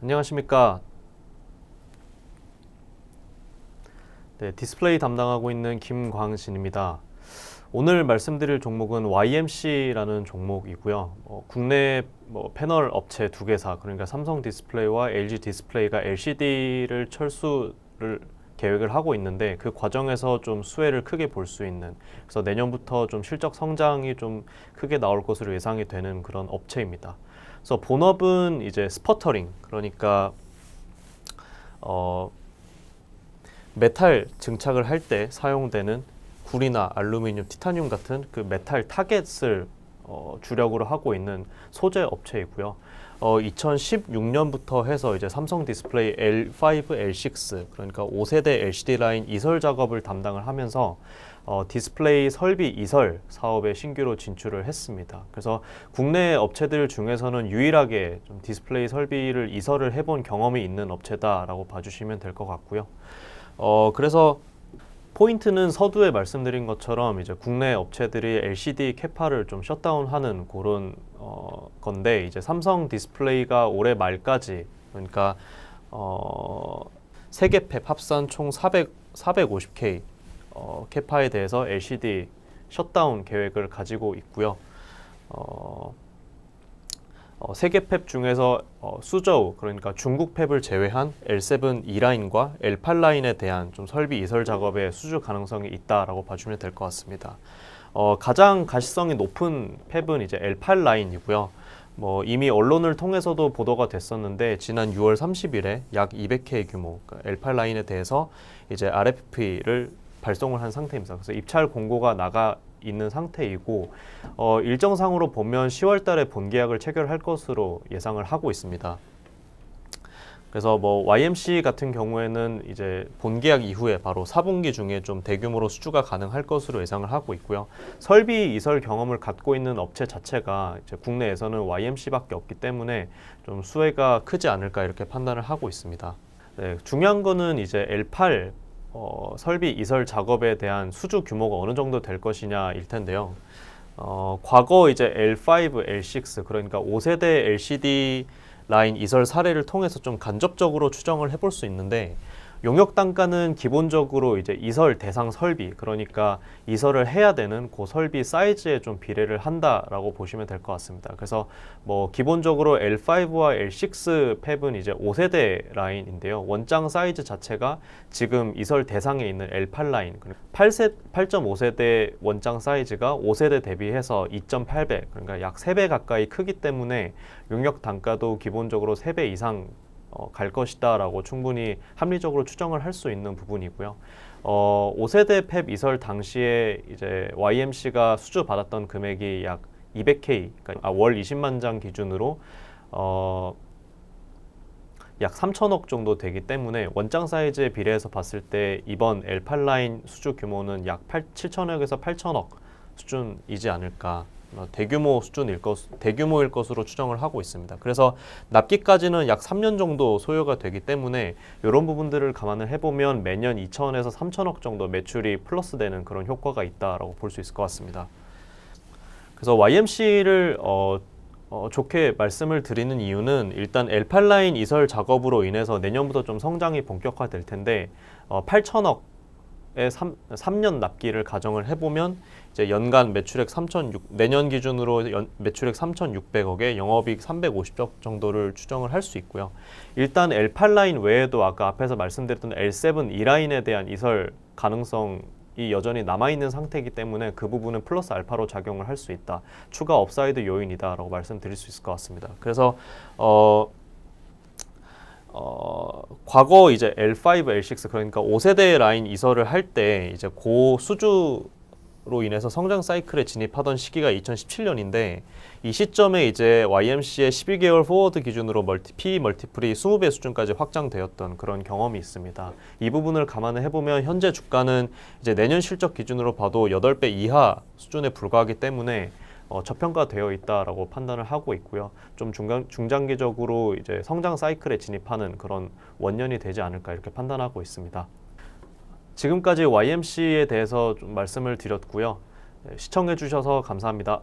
안녕하십니까. 네, 디스플레이 담당하고 있는 김광신입니다. 오늘 말씀드릴 종목은 YMC라는 종목이고요. 어, 국내 뭐 패널 업체 두 개사 그러니까 삼성 디스플레이와 LG 디스플레이가 LCD를 철수를 계획을 하고 있는데 그 과정에서 좀 수혜를 크게 볼 수 있는 그래서 내년부터 좀 실적 성장이 좀 크게 나올 것으로 예상이 되는 그런 업체입니다. 그래서 본업은 이제 스퍼터링 그러니까 어 메탈 증착을 할 때 사용되는 구리나 알루미늄, 티타늄 같은 그 메탈 타겟을 어, 주력으로 하고 있는 소재 업체이고요. 어, 2016년부터 해서 이제 삼성 디스플레이 L5, L6 그러니까 5세대 LCD 라인 이설 작업을 담당을 하면서 어, 디스플레이 설비 이설 사업에 신규로 진출을 했습니다. 그래서 국내 업체들 중에서는 유일하게 좀 디스플레이 설비를 이설을 해본 경험이 있는 업체다라고 봐주시면 될 것 같고요. 어, 그래서 포인트는 서두에 말씀드린 것처럼 이제 국내 업체들이 LCD 캐파를 좀 셧다운하는 그런 어, 건데 이제 삼성 디스플레이가 올해 말까지 그러니까 어, 세개 팹 합산 총 400, 450K 어, 캐파에 대해서 LCD 셧다운 계획을 가지고 있고요. 어, 어, 세계 팹 중에서 어, 수저우 그러니까 중국 팹을 제외한 L7 E라인과 L8 라인에 대한 좀 설비 이설 작업에 수주 가능성이 있다라고 봐주면 될 것 같습니다. 어, 가장 가시성이 높은 팹은 이제 L8 라인이고요. 뭐 이미 언론을 통해서도 보도가 됐었는데 지난 6월 30일에 약 200K 규모 그러니까 L8 라인에 대해서 이제 RFP를 발송을 한 상태입니다. 그래서 입찰 공고가 나가 있는 상태이고 어, 일정상으로 보면 10월 달에 본계약을 체결할 것으로 예상을 하고 있습니다. 그래서 뭐 YMC 같은 경우에는 이제 본계약 이후에 바로 4분기 중에 좀 대규모로 수주가 가능할 것으로 예상을 하고 있고요. 설비 이설 경험을 갖고 있는 업체 자체가 이제 국내에서는 YMC밖에 없기 때문에 좀 수혜가 크지 않을까 이렇게 판단을 하고 있습니다. 네, 중요한 거는 이제 L8 어, 설비 이설 작업에 대한 수주 규모가 어느 정도 될 것이냐일 텐데요. 어, 과거 이제 L5, L6 그러니까 5세대 LCD 라인 이설 사례를 통해서 좀 간접적으로 추정을 해볼 수 있는데 용역 단가는 기본적으로 이제 이설 대상 설비 그러니까 이설을 해야 되는 그 설비 사이즈에 좀 비례를 한다라고 보시면 될 것 같습니다. 그래서 뭐 기본적으로 L5와 L6 팹은 이제 5세대 라인인데요. 원장 사이즈 자체가 지금 이설 대상에 있는 L8 라인 8세 8.5세대 원장 사이즈가 5세대 대비해서 2.8배 그러니까 약 3배 가까이 크기 때문에 용역 단가도 기본적으로 3배 이상 어, 갈 것이다라고 충분히 합리적으로 추정을 할 수 있는 부분이고요. 어, 5세대 팹 이설 당시에 이제 YMC가 수주 받았던 금액이 약 200K, 그러니까 아, 월 20만 장 기준으로 어, 약 3천억 정도 되기 때문에 원장 사이즈에 비례해서 봤을 때 이번 L8 라인 수주 규모는 약 8, 7천억에서 8천억 수준이지 않을까 어, 대규모 수준일 것, 대규모일 것으로 추정을 하고 있습니다. 그래서 납기까지는 약 3년 정도 소요가 되기 때문에 이런 부분들을 감안을 해보면 매년 2천에서 3천억 정도 매출이 플러스되는 그런 효과가 있다라고 볼 수 있을 것 같습니다. 그래서 YMC를 어, 어, 좋게 말씀을 드리는 이유는 일단 L8 라인 이설 작업으로 인해서 내년부터 좀 성장이 본격화될 텐데 어, 8천억 의 3, 3년 납기를 가정을 해보면 이제 연간 매출액 3,600 내년 기준으로 연, 매출액 3,600억에 영업이익 350억 정도를 추정을 할 수 있고요. 일단 L8 라인 외에도 아까 앞에서 말씀드렸던 L7 E 라인에 대한 이설 가능성 이 여전히 남아 있는 상태이기 때문에 그 부분은 플러스 알파로 작용을 할 수 있다. 추가 업사이드 요인이다라고 말씀드릴 수 있을 것 같습니다. 그래서 어 어, 과거 이제 L5, L6 그러니까 5세대 라인 이설을 할 때 이제 고 수주로 인해서 성장 사이클에 진입하던 시기가 2017년인데 이 시점에 이제 YMC의 12개월 포워드 기준으로 멀티 P 멀티플이 20배 수준까지 확장되었던 그런 경험이 있습니다. 이 부분을 감안을 해보면 현재 주가는 이제 내년 실적 기준으로 봐도 8배 이하 수준에 불과하기 때문에 어, 저평가되어 있다라고 판단을 하고 있고요. 좀 중간, 중장기적으로 이제 성장 사이클에 진입하는 그런 원년이 되지 않을까 이렇게 판단하고 있습니다. 지금까지 YMC에 대해서 좀 말씀을 드렸고요. 네, 시청해 주셔서 감사합니다.